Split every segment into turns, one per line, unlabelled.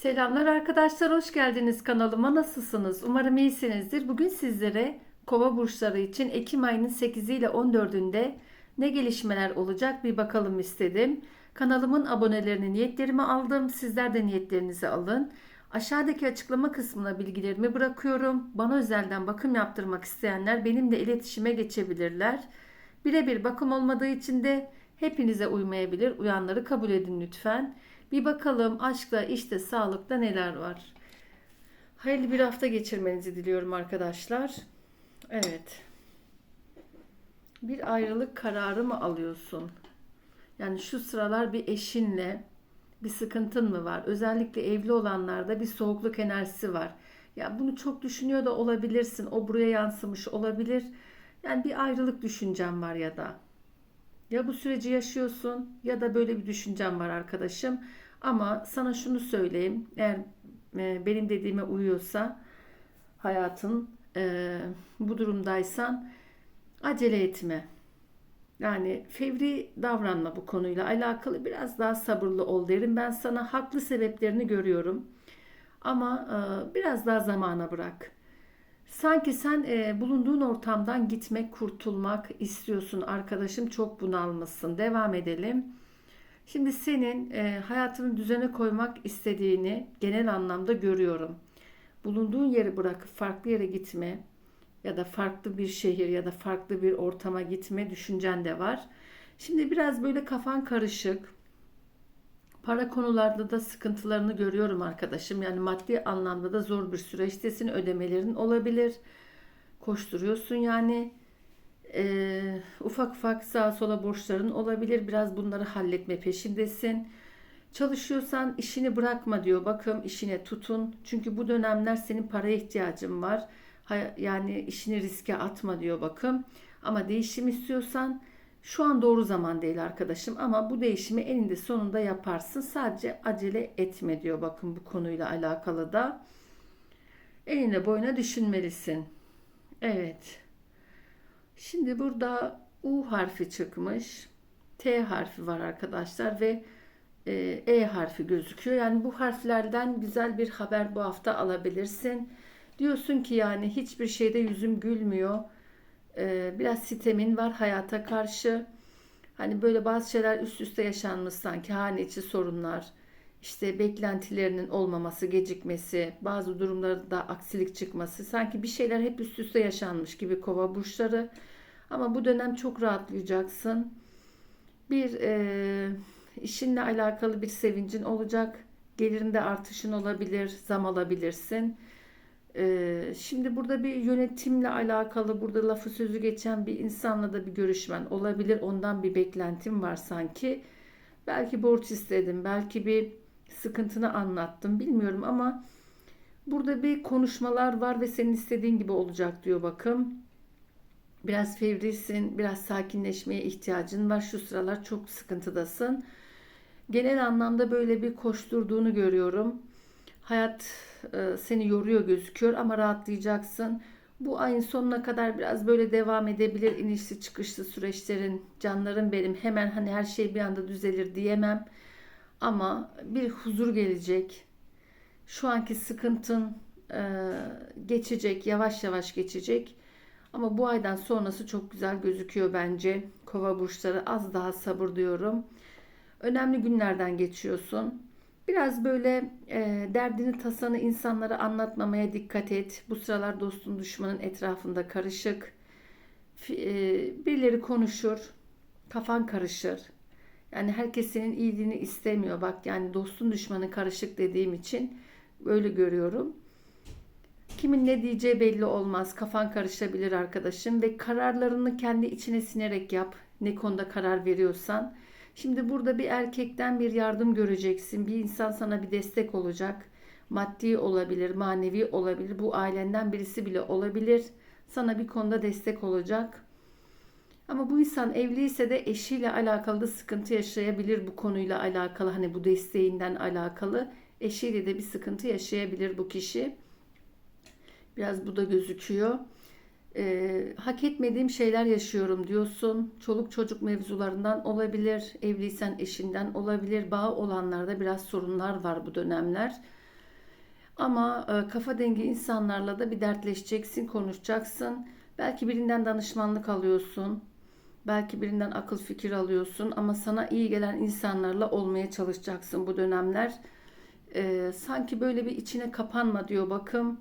Selamlar arkadaşlar, hoş geldiniz kanalıma. Nasılsınız? Umarım iyisinizdir. Bugün sizlere Kova burçları için Ekim ayının 8 ile 14'ünde ne gelişmeler olacak bir bakalım istedim. Kanalımın abonelerini niyetlerimi aldım. Sizler de niyetlerinizi alın. Aşağıdaki açıklama kısmına bilgilerimi bırakıyorum. Bana özelden bakım yaptırmak isteyenler benimle iletişime geçebilirler. Birebir bakım olmadığı için de hepinize uymayabilir. Uyanları kabul edin lütfen. Bir bakalım aşkla, işte, sağlıkta neler var. Hayırlı bir hafta geçirmenizi diliyorum arkadaşlar. Evet. Bir ayrılık kararı mı alıyorsun? Yani şu sıralar bir eşinle bir sıkıntın mı var? Özellikle evli olanlarda bir soğukluk enerjisi var. Ya bunu çok düşünüyor da olabilirsin. O buraya yansımış olabilir. Yani bir ayrılık düşüncem var ya da. Ya bu süreci yaşıyorsun ya da böyle bir düşüncem var arkadaşım. Ama sana şunu söyleyeyim. Eğer e, benim dediğime uyuyorsa hayatın e, bu durumdaysan acele etme. Yani fevri davranma bu konuyla alakalı biraz daha sabırlı ol derim. Ben sana haklı sebeplerini görüyorum. Ama e, biraz daha zamana bırak. Sanki sen e, bulunduğun ortamdan gitmek, kurtulmak istiyorsun arkadaşım. Çok bunalmışsın. Devam edelim. Şimdi senin e, hayatını düzene koymak istediğini genel anlamda görüyorum. Bulunduğun yeri bırakıp farklı yere gitme ya da farklı bir şehir ya da farklı bir ortama gitme düşüncen de var. Şimdi biraz böyle kafan karışık. Para konularda da sıkıntılarını görüyorum arkadaşım. Yani maddi anlamda da zor bir süreçtesin. Ödemelerin olabilir. Koşturuyorsun yani. Ee, ufak ufak sağa sola borçların olabilir. Biraz bunları halletme peşindesin. Çalışıyorsan işini bırakma diyor. Bakım işine tutun. Çünkü bu dönemler senin paraya ihtiyacın var. Yani işini riske atma diyor bakım. Ama değişim istiyorsan şu an doğru zaman değil arkadaşım ama bu değişimi eninde sonunda yaparsın. Sadece acele etme diyor bakın bu konuyla alakalı da. Eline boyuna düşünmelisin. Evet. Şimdi burada U harfi çıkmış. T harfi var arkadaşlar ve e, E harfi gözüküyor. Yani bu harflerden güzel bir haber bu hafta alabilirsin. Diyorsun ki yani hiçbir şeyde yüzüm gülmüyor. E, biraz sitemin var hayata karşı. Hani böyle bazı şeyler üst üste yaşanmış sanki hane içi sorunlar. İşte beklentilerinin olmaması, gecikmesi, bazı durumlarda aksilik çıkması. Sanki bir şeyler hep üst üste yaşanmış gibi kova burçları. Ama bu dönem çok rahatlayacaksın. Bir e, işinle alakalı bir sevincin olacak. Gelirinde artışın olabilir, zam alabilirsin. E, şimdi burada bir yönetimle alakalı, burada lafı sözü geçen bir insanla da bir görüşmen olabilir. Ondan bir beklentim var sanki. Belki borç istedim, belki bir sıkıntını anlattım bilmiyorum ama burada bir konuşmalar var ve senin istediğin gibi olacak diyor bakım. Biraz fevrisin, biraz sakinleşmeye ihtiyacın var. Şu sıralar çok sıkıntıdasın. Genel anlamda böyle bir koşturduğunu görüyorum. Hayat e, seni yoruyor gözüküyor ama rahatlayacaksın. Bu ayın sonuna kadar biraz böyle devam edebilir inişli çıkışlı süreçlerin. Canlarım benim hemen hani her şey bir anda düzelir diyemem. Ama bir huzur gelecek. Şu anki sıkıntın e, geçecek, yavaş yavaş geçecek ama bu aydan sonrası çok güzel gözüküyor bence. Kova burçları az daha sabır diyorum. Önemli günlerden geçiyorsun. Biraz böyle e, derdini tasanı insanlara anlatmamaya dikkat et. Bu sıralar dostun düşmanın etrafında karışık. E, birileri konuşur. Kafan karışır. Yani herkes senin iyiliğini istemiyor. Bak yani dostun düşmanı karışık dediğim için böyle görüyorum. Kimin ne diyeceği belli olmaz. Kafan karışabilir arkadaşım ve kararlarını kendi içine sinerek yap. Ne konuda karar veriyorsan. Şimdi burada bir erkekten bir yardım göreceksin. Bir insan sana bir destek olacak. Maddi olabilir, manevi olabilir. Bu ailenden birisi bile olabilir. Sana bir konuda destek olacak. Ama bu insan evliyse de eşiyle alakalı da sıkıntı yaşayabilir bu konuyla alakalı. Hani bu desteğinden alakalı. Eşiyle de bir sıkıntı yaşayabilir bu kişi. Biraz bu da gözüküyor. Ee, hak etmediğim şeyler yaşıyorum diyorsun. Çoluk çocuk mevzularından olabilir. Evliysen eşinden olabilir. Bağ olanlarda biraz sorunlar var bu dönemler. Ama e, kafa dengi insanlarla da bir dertleşeceksin, konuşacaksın. Belki birinden danışmanlık alıyorsun. Belki birinden akıl fikir alıyorsun ama sana iyi gelen insanlarla olmaya çalışacaksın bu dönemler. E, sanki böyle bir içine kapanma diyor bakım.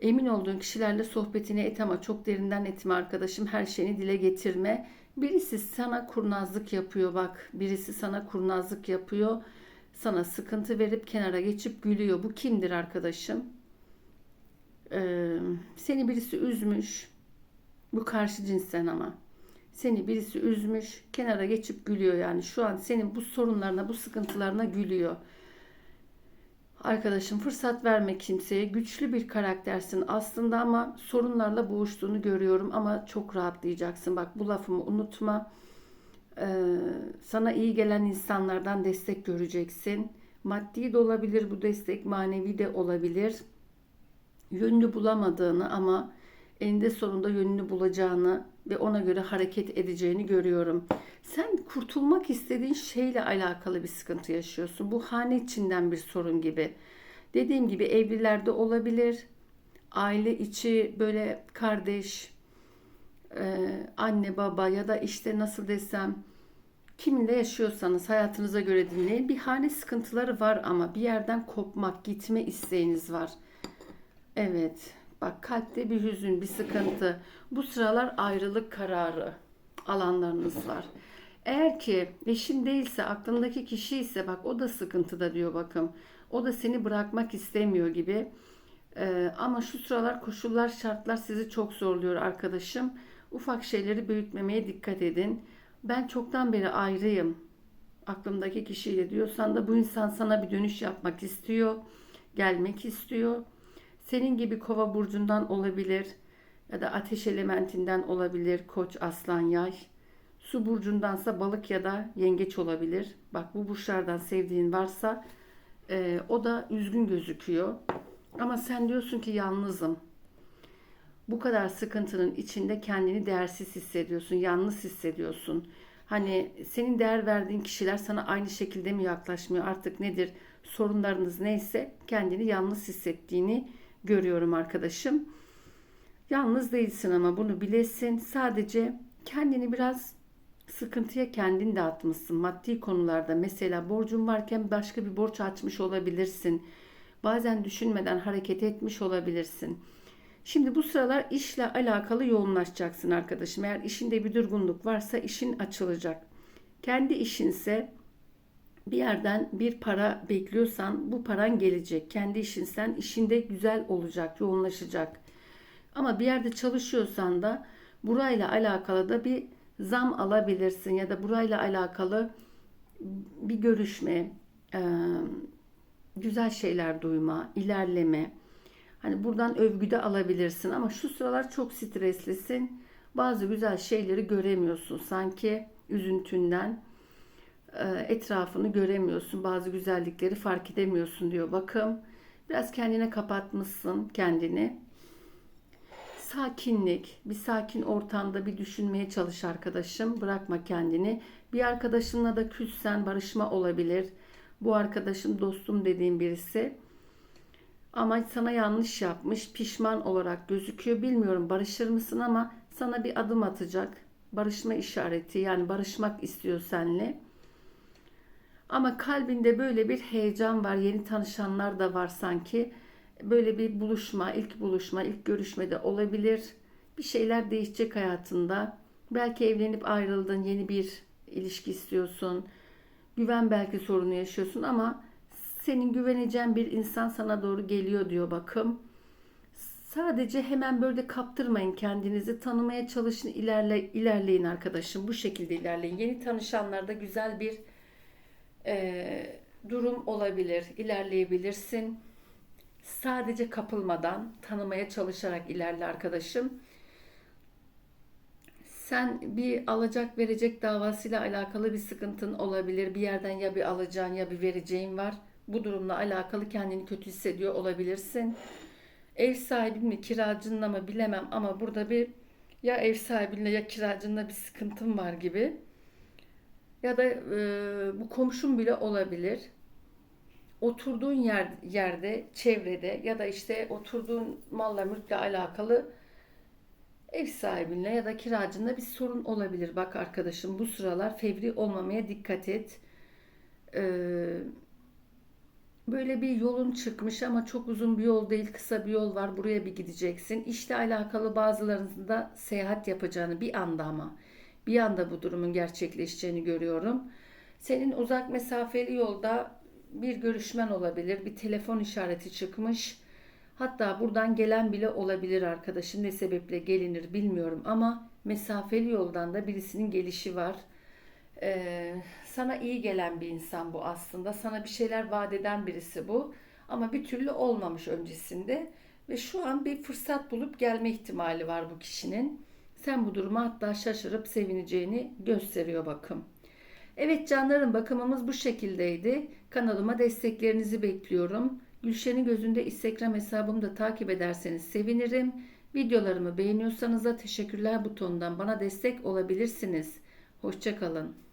Emin olduğun kişilerle sohbetini et ama çok derinden etme arkadaşım. Her şeyini dile getirme. Birisi sana kurnazlık yapıyor bak. Birisi sana kurnazlık yapıyor. Sana sıkıntı verip kenara geçip gülüyor. Bu kimdir arkadaşım? Ee, seni birisi üzmüş. Bu karşı cinsten ama. Seni birisi üzmüş. Kenara geçip gülüyor yani. Şu an senin bu sorunlarına, bu sıkıntılarına gülüyor. Arkadaşım fırsat verme kimseye. Güçlü bir karaktersin aslında ama sorunlarla boğuştuğunu görüyorum ama çok rahatlayacaksın. Bak bu lafımı unutma. Ee, sana iyi gelen insanlardan destek göreceksin. Maddi de olabilir bu destek, manevi de olabilir. Yönünü bulamadığını ama eninde sonunda yönünü bulacağını ve ona göre hareket edeceğini görüyorum. Sen kurtulmak istediğin şeyle alakalı bir sıkıntı yaşıyorsun. Bu hane içinden bir sorun gibi. Dediğim gibi evlilerde olabilir. Aile içi böyle kardeş, e, anne baba ya da işte nasıl desem kiminle yaşıyorsanız hayatınıza göre dinleyin. Bir hane sıkıntıları var ama bir yerden kopmak, gitme isteğiniz var. Evet. Bak kalpte bir hüzün, bir sıkıntı. Bu sıralar ayrılık kararı alanlarınız var. Eğer ki eşin değilse, aklındaki kişi ise bak o da sıkıntıda diyor bakım. O da seni bırakmak istemiyor gibi. Ee, ama şu sıralar koşullar, şartlar sizi çok zorluyor arkadaşım. Ufak şeyleri büyütmemeye dikkat edin. Ben çoktan beri ayrıyım. Aklımdaki kişiyle diyorsan da bu insan sana bir dönüş yapmak istiyor. Gelmek istiyor. Senin gibi kova burcundan olabilir ya da ateş elementinden olabilir koç, aslan, yay. Su burcundansa balık ya da yengeç olabilir. Bak bu burçlardan sevdiğin varsa e, o da üzgün gözüküyor. Ama sen diyorsun ki yalnızım. Bu kadar sıkıntının içinde kendini değersiz hissediyorsun, yalnız hissediyorsun. Hani senin değer verdiğin kişiler sana aynı şekilde mi yaklaşmıyor artık nedir sorunlarınız neyse kendini yalnız hissettiğini görüyorum arkadaşım. Yalnız değilsin ama bunu bilesin. Sadece kendini biraz sıkıntıya kendin de atmışsın. Maddi konularda mesela borcun varken başka bir borç açmış olabilirsin. Bazen düşünmeden hareket etmiş olabilirsin. Şimdi bu sıralar işle alakalı yoğunlaşacaksın arkadaşım. Eğer işinde bir durgunluk varsa işin açılacak. Kendi işinse bir yerden bir para bekliyorsan bu paran gelecek. Kendi işinsen işinde güzel olacak, yoğunlaşacak. Ama bir yerde çalışıyorsan da burayla alakalı da bir zam alabilirsin ya da burayla alakalı bir görüşme, güzel şeyler duyma, ilerleme. Hani buradan övgü de alabilirsin ama şu sıralar çok streslisin. Bazı güzel şeyleri göremiyorsun sanki üzüntünden e, etrafını göremiyorsun. Bazı güzellikleri fark edemiyorsun diyor bakım. Biraz kendine kapatmışsın kendini. Sakinlik, bir sakin ortamda bir düşünmeye çalış arkadaşım. Bırakma kendini. Bir arkadaşınla da küssen barışma olabilir. Bu arkadaşın dostum dediğim birisi. Ama sana yanlış yapmış, pişman olarak gözüküyor. Bilmiyorum barışır mısın ama sana bir adım atacak. Barışma işareti yani barışmak istiyor seninle. Ama kalbinde böyle bir heyecan var. Yeni tanışanlar da var sanki. Böyle bir buluşma, ilk buluşma, ilk görüşmede olabilir. Bir şeyler değişecek hayatında. Belki evlenip ayrıldın, yeni bir ilişki istiyorsun. Güven belki sorunu yaşıyorsun ama senin güveneceğin bir insan sana doğru geliyor diyor bakım. Sadece hemen böyle kaptırmayın kendinizi. Tanımaya çalışın, ilerle, ilerleyin arkadaşım. Bu şekilde ilerleyin. Yeni tanışanlarda güzel bir e, durum olabilir, ilerleyebilirsin. Sadece kapılmadan, tanımaya çalışarak ilerle arkadaşım. Sen bir alacak verecek davasıyla alakalı bir sıkıntın olabilir. Bir yerden ya bir alacağın ya bir vereceğin var. Bu durumla alakalı kendini kötü hissediyor olabilirsin. Ev sahibin mi kiracınla mı bilemem ama burada bir ya ev sahibinle ya kiracınla bir sıkıntın var gibi ya da e, bu komşun bile olabilir. oturduğun yer, yerde, çevrede ya da işte oturduğun malla mülkle alakalı ev sahibinle ya da kiracınla bir sorun olabilir. Bak arkadaşım bu sıralar fevri olmamaya dikkat et. Ee, böyle bir yolun çıkmış ama çok uzun bir yol değil, kısa bir yol var. Buraya bir gideceksin. İşle alakalı bazılarında seyahat yapacağını bir anda ama bir anda bu durumun gerçekleşeceğini görüyorum. Senin uzak mesafeli yolda bir görüşmen olabilir, bir telefon işareti çıkmış. Hatta buradan gelen bile olabilir arkadaşım. Ne sebeple gelinir bilmiyorum ama mesafeli yoldan da birisinin gelişi var. Ee, sana iyi gelen bir insan bu aslında. Sana bir şeyler vaat eden birisi bu. Ama bir türlü olmamış öncesinde. Ve şu an bir fırsat bulup gelme ihtimali var bu kişinin. Sen bu duruma hatta şaşırıp sevineceğini gösteriyor bakım. Evet canlarım bakımımız bu şekildeydi. Kanalıma desteklerinizi bekliyorum. Gülşen'in gözünde Instagram hesabımı da takip ederseniz sevinirim. Videolarımı beğeniyorsanız da teşekkürler butonundan bana destek olabilirsiniz. Hoşçakalın.